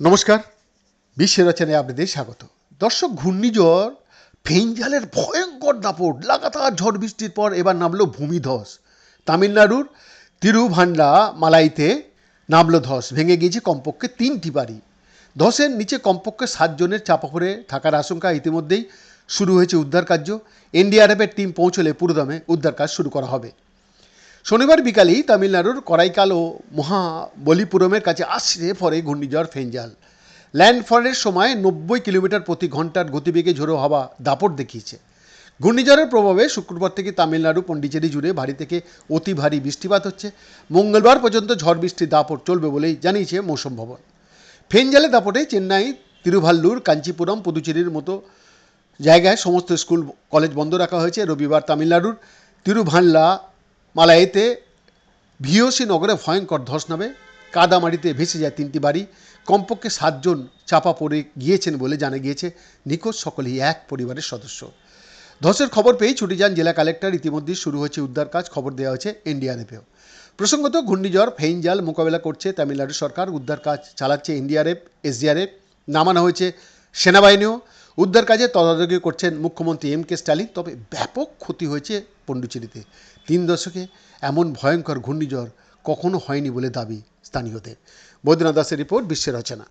নমস্কার। বিশ্বের রচনায় আপনাদের স্বাগত। দর্শক, ঘূর্ণিঝড় ফেঞ্জালের ভয়ঙ্কর দাপট, লাগাতার ঝড় বৃষ্টির পর এবার নামলো ভূমিধস। তামিলনাড়ুর তিরুভান্ডা মালাইতে নামলো ধস, ভেঙে গিয়েছে কমপক্ষে তিনটি বাড়ি। ধসের নিচে কমপক্ষে সাতজনের চাপা পড়ে থাকার আশঙ্কা ইতিমধ্যেই শুরু হয়েছে উদ্ধার কার্য এনডিআরএফের টিম পৌঁছলে পুরোদমে উদ্ধার কাজ শুরু করা হবে। শনিবার বিকালেই তামিলনাড়ুর করাইকাল ও মহাবলিপুরমের কাছে আসছে পড়ে ঘূর্ণিঝড় ফেঞ্জাল। ল্যান্ডফলের সময় নব্বই কিলোমিটার প্রতি ঘণ্টার গতিবেগে ঝোড়ো হওয়া দাপট দেখিয়েছে। ঘূর্ণিঝড়ের প্রভাবে শুক্রবার থেকে তামিলনাড়ু পন্ডিচেরি জুড়ে ভারী থেকে অতি ভারী বৃষ্টিপাত হচ্ছে। মঙ্গলবার পর্যন্ত ঝড় বৃষ্টির দাপট চলবে বলেই জানিয়েছে মৌসুম ভবন। ফেঞ্জালে দাপটে চেন্নাই, তিরুভাল্লুর, কাঞ্চিপুরম, পুদুচেরির মতো জায়গায় সমস্ত স্কুল, কলেজ বন্ধ রাখা হয়েছে। রবিবার তামিলনাড়ুর তিরুভাল্লা মালায়েতে ভিওসি নগরে ভয়ঙ্কর ধস নামে, কাদামাটিতে ভেসে যায় তিনটি বাড়ি, কমপক্ষে সাতজন চাপা পড়ে গিয়েছেন বলে জানা গিয়েছে, নিখোঁজ সকলেই এক পরিবারের সদস্য। ধসের খবর পেয়েই ছুটি যান জেলা কালেক্টর, ইতিমধ্যেই শুরু হয়েছে উদ্ধার কাজ, খবর দেওয়া হয়েছে এনডিআরএফেও প্রসঙ্গত, ঘূর্ণিঝড় ফেইনজাল মোকাবেলা করছে তামিলনাড়ু সরকার, উদ্ধার কাজ চালাচ্ছে এনডিআরএফ, এসডিআরএফ, নামানো হয়েছে সেনাবাহিনীও। উদ্ধার কাজে তদারকি করছেন মুখ্যমন্ত্রী এম কে স্টালিন তবে ব্যাপক ক্ষতি হয়েছে পণ্ডুচেরিতে। তিন দশকে এমন ভয়ঙ্কর ঘূর্ণিঝড় কখনো হয়নি বলে দাবি স্থানীয়দের। বৈদ্যনাথ দাসের রিপোর্ট বিশ্বের রচনা